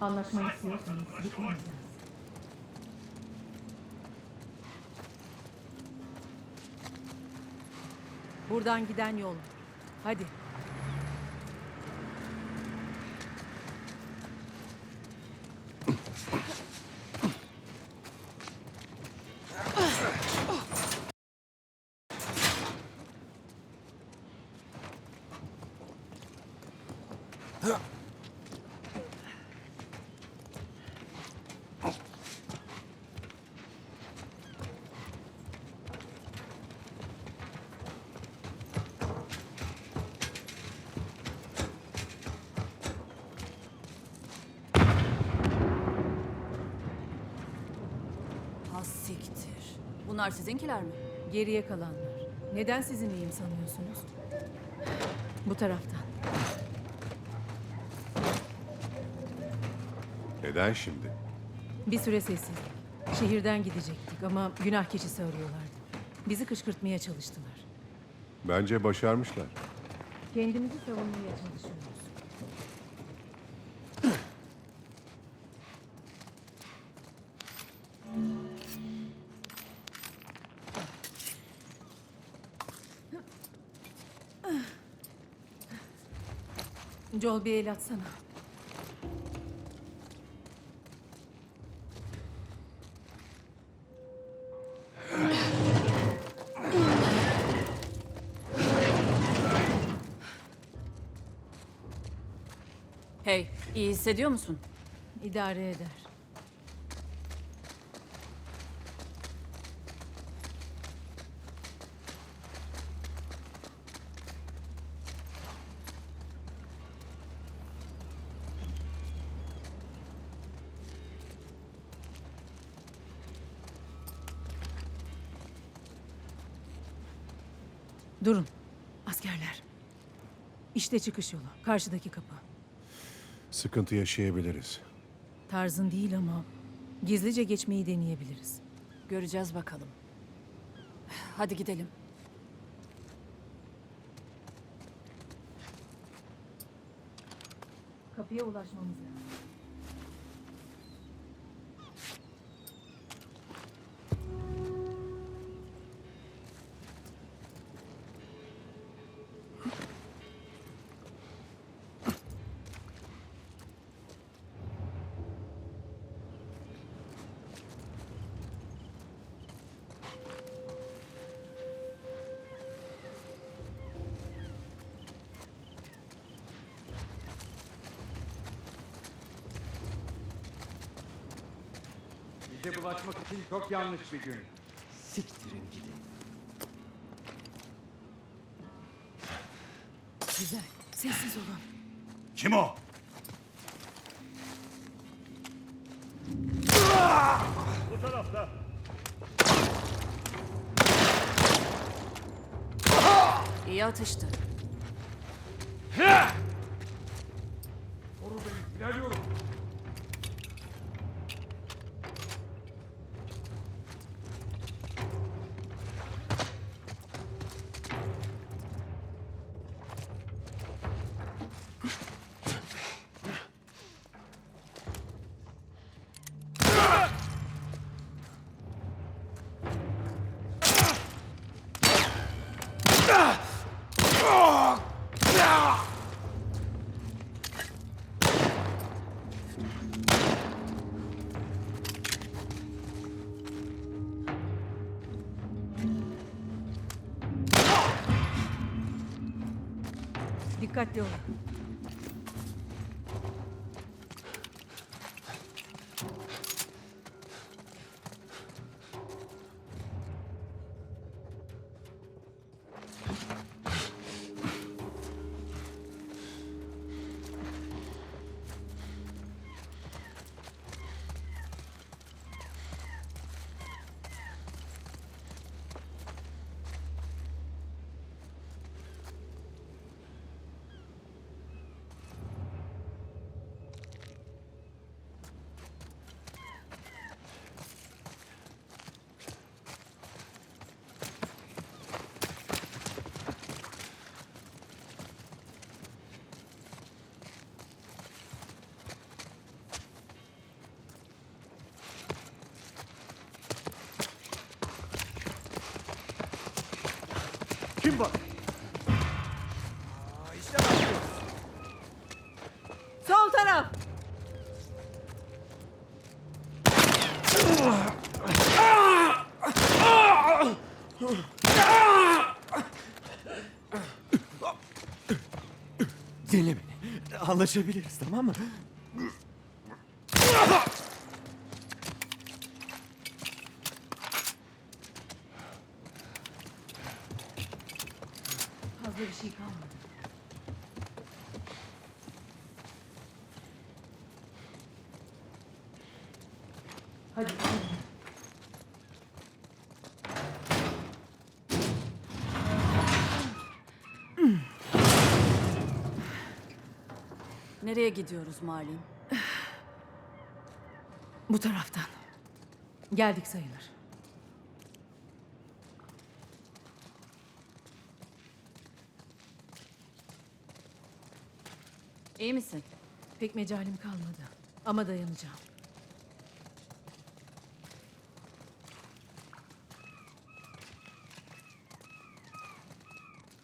Anlaşmayı istiyorsanız gitmemiz lazım. Buradan giden yol. Hadi. Has siktir. Bunlar sizinkiler mi? Geriye kalanlar. Neden sizinleyim sanıyorsunuz? Bu taraftan. Neden şimdi? Bir süre sessiz. Şehirden gidecektik ama günah keçisi arıyorlardı. Bizi kışkırtmaya çalıştılar. Bence başarmışlar. Kendimizi savunmaya çalışıyoruz. Joel bir el atsana. Hey, iyi hissediyor musun? İdare eder. Durun. Askerler. İşte çıkış yolu. Karşıdaki kapı. Sıkıntı yaşayabiliriz. Tarzın değil ama gizlice geçmeyi deneyebiliriz. Göreceğiz bakalım. Hadi gidelim. Kapıya ulaşmamız lazım. Bulaşmak için çok yanlış bir gün. Siktirin gidin. Güzel. Sessiz olun. Kim o? İyi atıştı. 使って Dikkatli olun. Kim bu? Sol taraf. Dinle beni. Anlaşabiliriz tamam mı? Fazla bir şey kalmadı. Hadi. Nereye gidiyoruz Malin? Bu taraftan. Geldik sayılır. İyi misin? Pek mecalim kalmadı. Ama dayanacağım.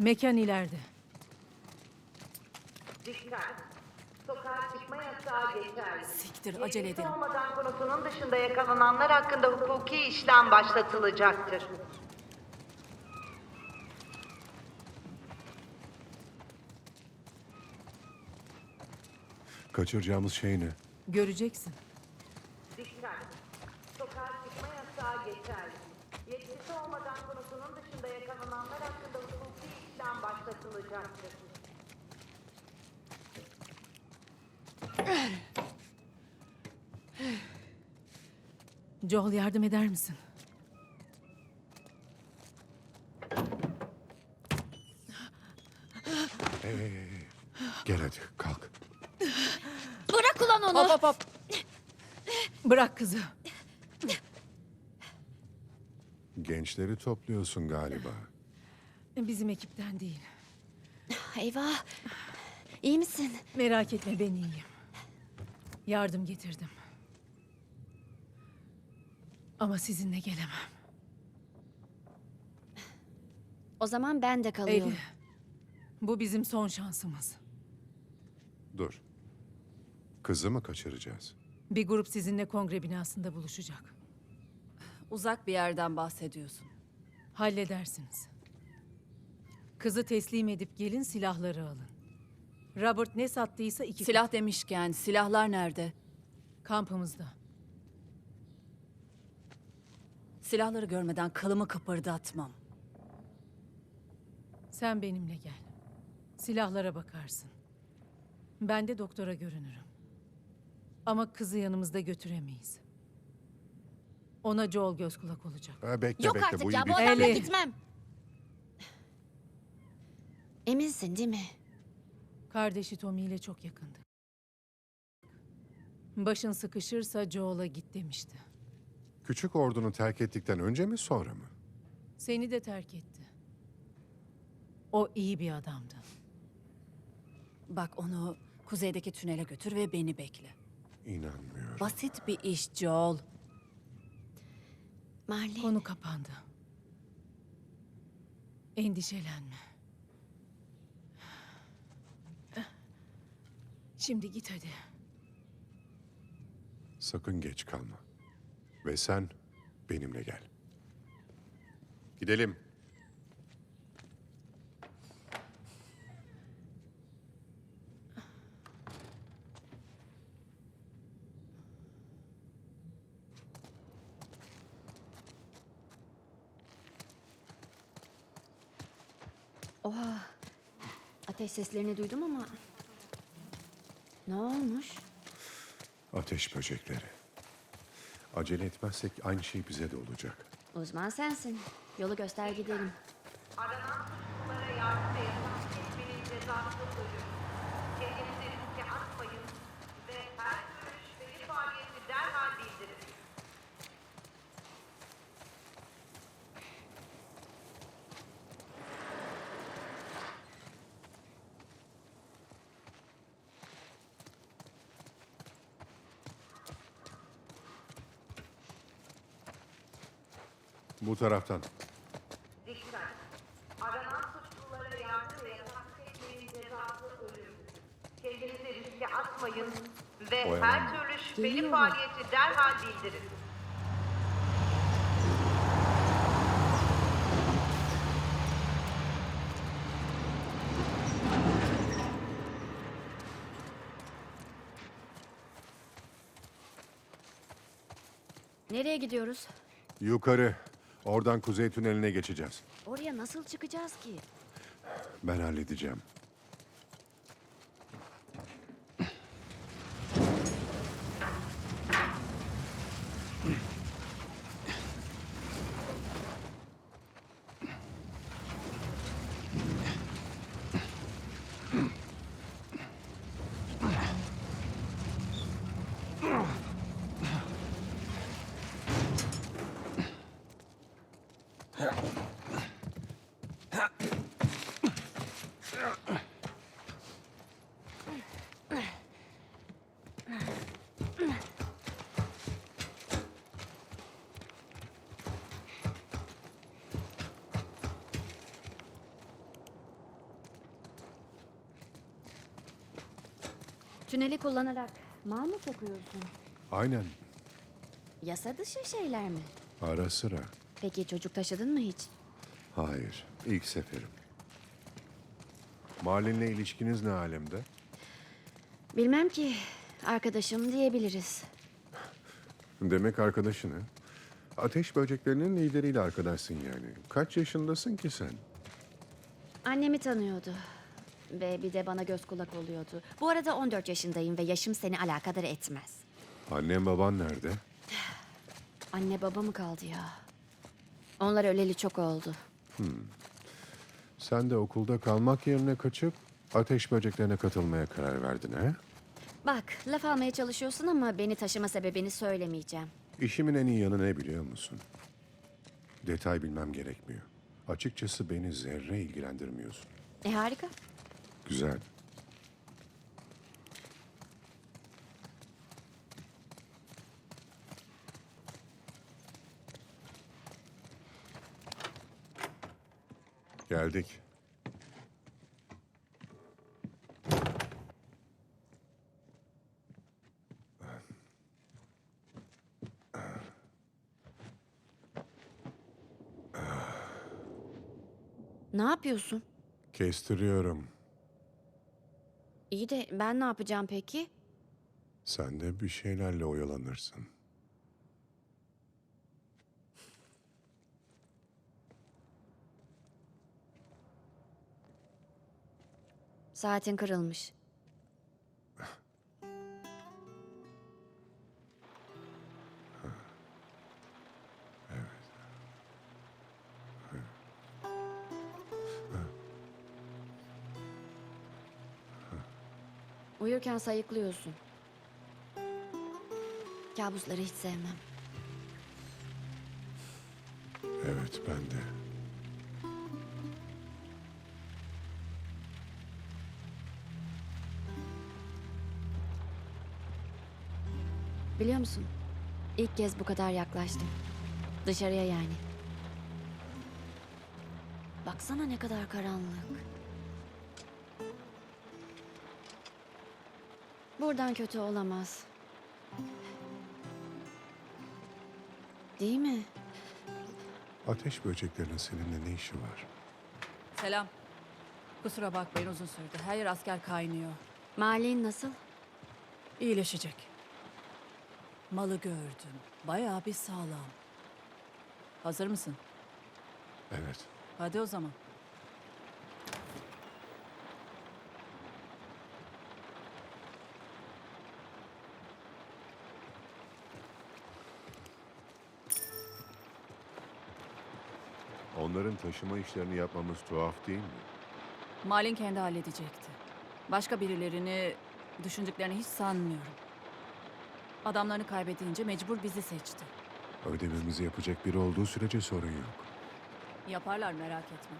Mekan ileride. Dikkat! Sokağa çıkma yasağı geçerli. Siktir, acele edelim. olmadan konusunun dışında yakalananlar hakkında hukuki işlem başlatılacaktır. Kaçıracağımız şey ne? Göreceksin. Dikkat! Sokağa çıkma yasağı geçerli. Yetkisi olmadan konusunun dışında yakalananlar hakkında hukuki işlem başlatılacaktır. Joel yardım eder misin? Hey, hey, hey. Gel hadi kalk. Bırak ulan onu. Hop hop hop. Bırak kızı. Gençleri topluyorsun galiba. Bizim ekipten değil. Eyvah. İyi misin? Merak etme ben iyiyim. Yardım getirdim. Ama sizinle gelemem. O zaman ben de kalıyorum. Eylül. Bu bizim son şansımız. Dur. Kızı mı kaçıracağız? Bir grup sizinle kongre binasında buluşacak. Uzak bir yerden bahsediyorsun. Halledersiniz. Kızı teslim edip gelin silahları alın. Robert ne sattıysa iki Silah demişken silahlar nerede? kampımızda. Silahları görmeden kılımı kıpırdatmam. Sen benimle gel. Silahlara bakarsın. Ben de doktora görünürüm. Ama kızı yanımızda götüremeyiz. Ona Joel göz kulak olacak. Ha, bekle Yok bekle artık bu ya iyi bu bir... adamla Eli. gitmem. Eminsin değil mi? Kardeşi Tommy ile çok yakındı. Başın sıkışırsa Joel'a git demişti. Küçük ordunu terk ettikten önce mi sonra mı? Seni de terk etti. O iyi bir adamdı. Bak onu kuzeydeki tünele götür ve beni bekle. İnanmıyorum. Basit bir iş Joel. Marley. Konu kapandı. Endişelenme. Şimdi git hadi. Sakın geç kalma. Ve sen benimle gel. Gidelim. Oha. Ateş seslerini duydum ama... Ne olmuş? Ateş böcekleri. Acele etmezsek aynı şey bize de olacak. Uzman sensin. Yolu göster gidelim. Aranan suçlulara yardım ve yasak etmenin cezası ölüm. Bu taraftan. Dikkat. Aranan suçlulara yardım ve yasak. Kendinizi riske atmayın ve Oyalan. her türlü şüpheli faaliyeti derhal bildirin. Nereye gidiyoruz? Yukarı. Oradan kuzey tüneline geçeceğiz. Oraya nasıl çıkacağız ki? Ben halledeceğim. Tüneli kullanarak mal mı sokuyorsun? Aynen. Yasa dışı şeyler mi? Ara sıra. Peki çocuk taşıdın mı hiç? Hayır. ilk seferim. Mahallenle ilişkiniz ne alemde? Bilmem ki. Arkadaşım diyebiliriz. Demek arkadaşını. Ateş böceklerinin lideriyle arkadaşsın yani. Kaç yaşındasın ki sen? Annemi tanıyordu. Ve bir de bana göz kulak oluyordu. Bu arada 14 yaşındayım ve yaşım seni alakadar etmez. Annen baban nerede? Anne baba mı kaldı ya? Onlar öleli çok oldu. Sen de okulda kalmak yerine kaçıp ateş böceklerine katılmaya karar verdin ha? Bak laf almaya çalışıyorsun ama beni taşıma sebebini söylemeyeceğim. İşimin en iyi yanı ne biliyor musun? Detay bilmem gerekmiyor. Açıkçası beni zerre ilgilendirmiyorsun. E harika. Güzel. Geldik. Ne yapıyorsun? Kestiriyorum. İyi de ben ne yapacağım peki? Sen de bir şeylerle oyalanırsın. Saatin kırılmış. Uyurken sayıklıyorsun. Kabusları hiç sevmem. Evet ben de. Biliyor musun? İlk kez bu kadar yaklaştım. Dışarıya yani. Baksana ne kadar karanlık. Buradan kötü olamaz. Değil mi? Ateş böceklerinin seninle ne işi var? Selam. Kusura bakmayın uzun sürdü. Her yer asker kaynıyor. Malin nasıl? İyileşecek. Malı gördüm. Bayağı bir sağlam. Hazır mısın? Evet. Hadi o zaman. Onların taşıma işlerini yapmamız tuhaf değil mi? Malin kendi halledecekti. Başka birilerini düşündüklerini hiç sanmıyorum. Adamlarını kaybedince mecbur bizi seçti. Ödememizi yapacak biri olduğu sürece sorun yok. Yaparlar merak etme.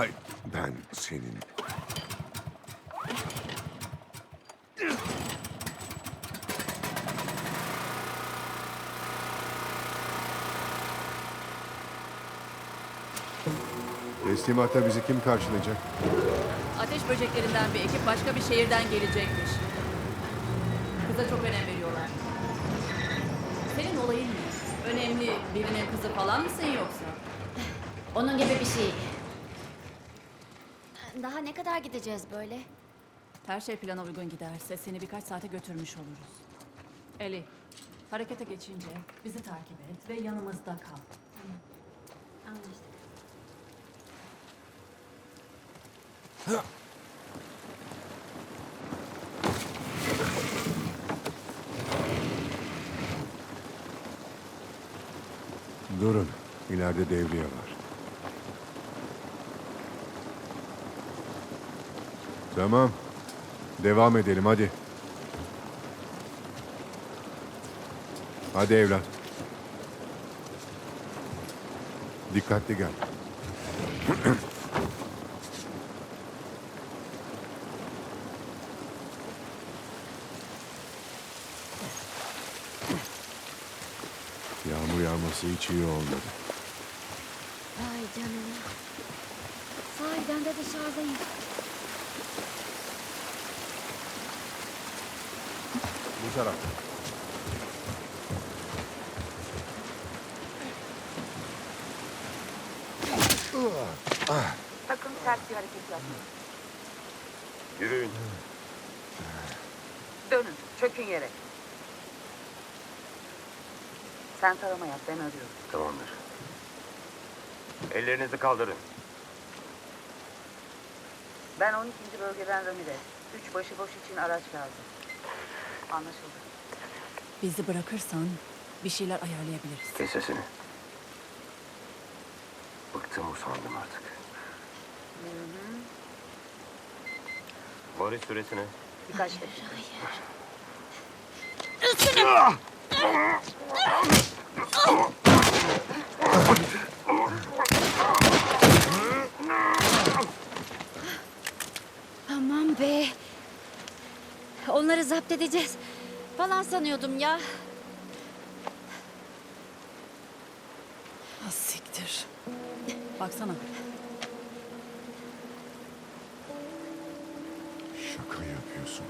Hayır, ben senin. Teslimatta bizi kim karşılayacak? Ateş böceklerinden bir ekip başka bir şehirden gelecekmiş. Kıza çok önem veriyorlar. Senin olayın ne? Önemli birinin kızı falan mısın yoksa? Onun gibi bir şey. Daha ne kadar gideceğiz böyle? Her şey plana uygun giderse seni birkaç saate götürmüş oluruz. Eli, harekete geçince bizi takip et ve yanımızda kal. Anlaştık. Durun, ileride devriye var. Tamam, devam edelim hadi. Hadi evlat. Dikkatli gel. Yağmur yağması hiç iyi olmadı. Vay canına. Sahiden de dışarıdayım. Bu taraf. Sakın sert bir hareket yapmayın. Yürüyün. Dönün, çökün yere. Sen tarama yap, ben arıyorum. Tamamdır. Ellerinizi kaldırın. Ben 12. bölgeden Ramirez. Üç başıboş için araç lazım. Anlaşıldı. Bizi bırakırsan bir şeyler ayarlayabiliriz. Kes sesini. Bıktım usandım artık. Varış süresine. Birkaç dakika. Aman be. Onları zapt edeceğiz. Falan sanıyordum ya. Ha siktir. Baksana. Şaka yapıyorsun.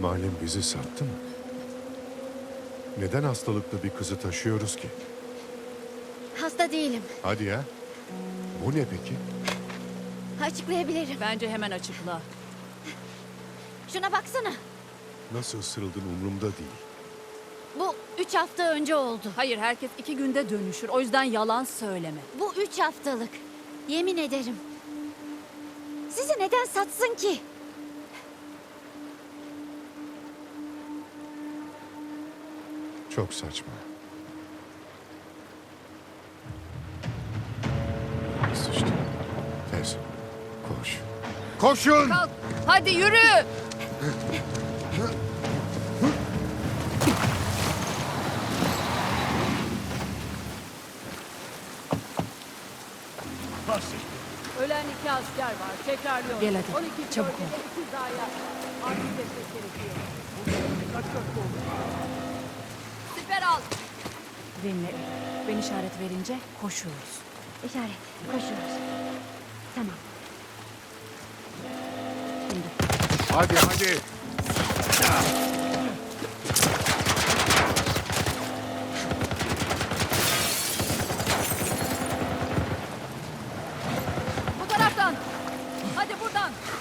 Malem bizi sattı mı? Neden hastalıklı bir kızı taşıyoruz ki? Hasta değilim. Hadi ya. Bu ne peki? Açıklayabilirim. Bence hemen açıkla. Şuna baksana. Nasıl ısırıldın umurumda değil. Bu üç hafta önce oldu. Hayır herkes iki günde dönüşür. O yüzden yalan söyleme. Bu üç haftalık. Yemin ederim. Sizi neden satsın ki? Çok saçma. Sıçtı. Tez. Koş. Koşun! Kalk. Hadi yürü. Asker var. Tekrarlıyorum. Gel hadi, 12 çabuk zaya. Acil destek gerekiyor. Siper al. Dinle. Ben işaret verince koşuyoruz. İşaret. Koşuyoruz. Tamam. Şimdi. Hadi hadi.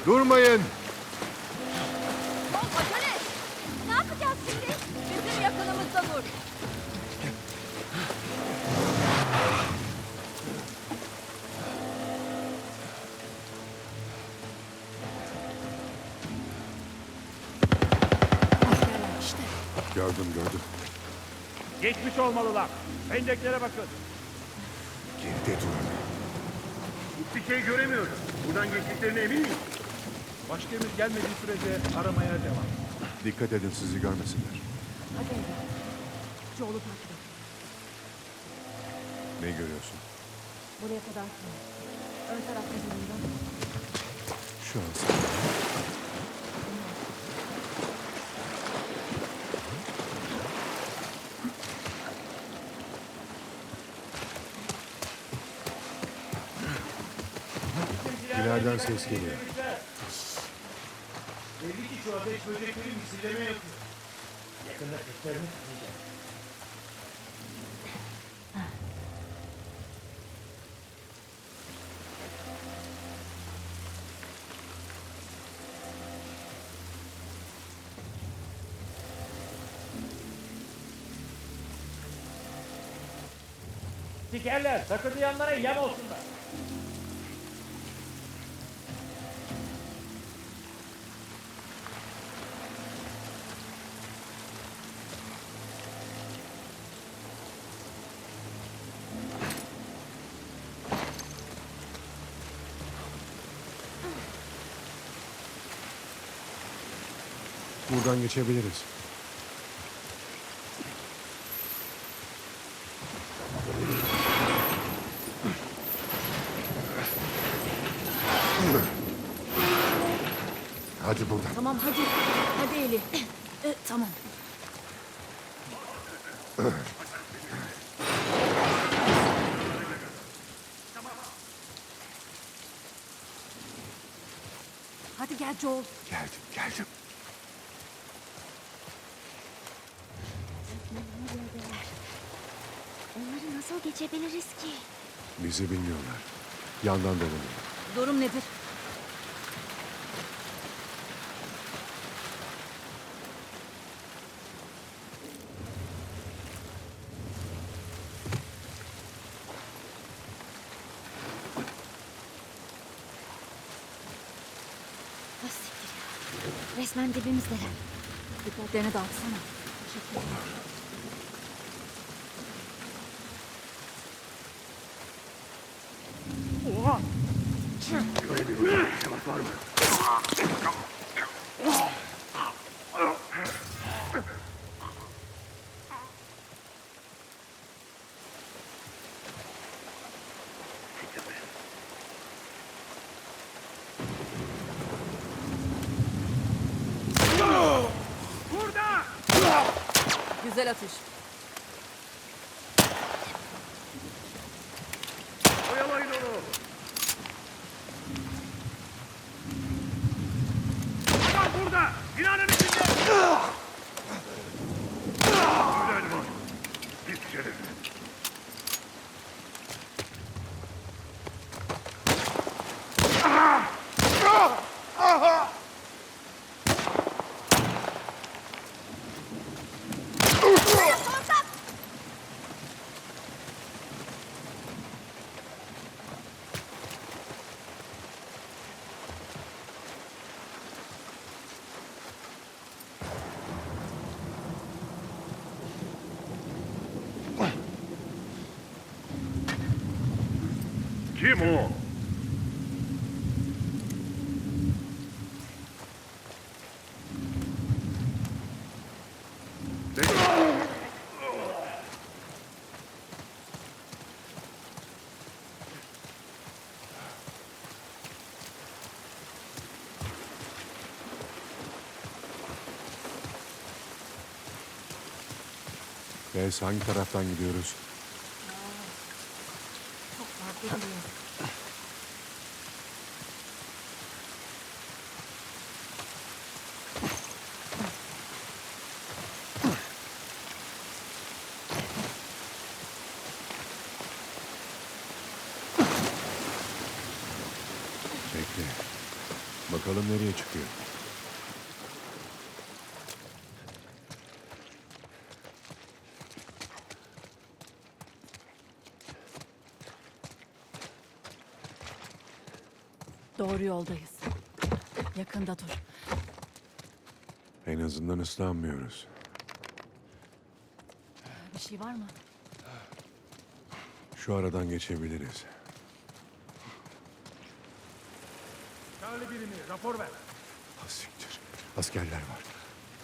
Durmayın. Yol acele. Ne yapacağız şimdi? Bizim yakınımızda dur. Gördüm gördüm. Geçmiş olmalılar. Penceklere bakın. Geride durun. Hiçbir şey göremiyorum. Buradan geçtiklerine emin miyim? Başka emir gelmediği sürece aramaya devam. Dikkat edin sizi görmesinler. Hadi. Joel'u takip et. Ne görüyorsun? Buraya kadar. Ön tarafta durumda. Şu an sen- İleriden ses geliyor. Şu ateş böcekleri misilleme yapıyor. Yakında kırklarını kıracak. Sikerler, takırdayanlara yem olsunlar. Buradan geçebiliriz. Hadi buradan. Tamam hadi. Hadi Eli. E, tamam. Hadi gel Joel. Geldim, geldim. Onları nasıl geçebiliriz ki? Bizi bilmiyorlar. Yandan dolanıyor. Durum nedir? Resmen dibimizdeler. Dikkatlerini dağıtsana. Güzel atış. Oyalayın onu. Adam burada. Binanın içinde. Güzel var. Git şerif. Kim o? Beyz hangi taraftan gidiyoruz? Çok farklı geliyor. Bekle. Bakalım nereye çıkıyor. Doğru yoldayız. Yakında dur. En azından ıslanmıyoruz. Bir şey var mı? Şu aradan geçebiliriz. Charlie birimi rapor ver. Ha, siktir. Askerler var.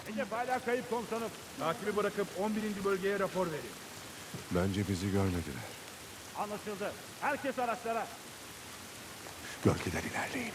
Hedef hala kayıp komutanım. Takibi bırakıp 11. bölgeye rapor verin. Bence bizi görmediler. Anlaşıldı. Herkes araçlara. Gölgeden ilerleyin.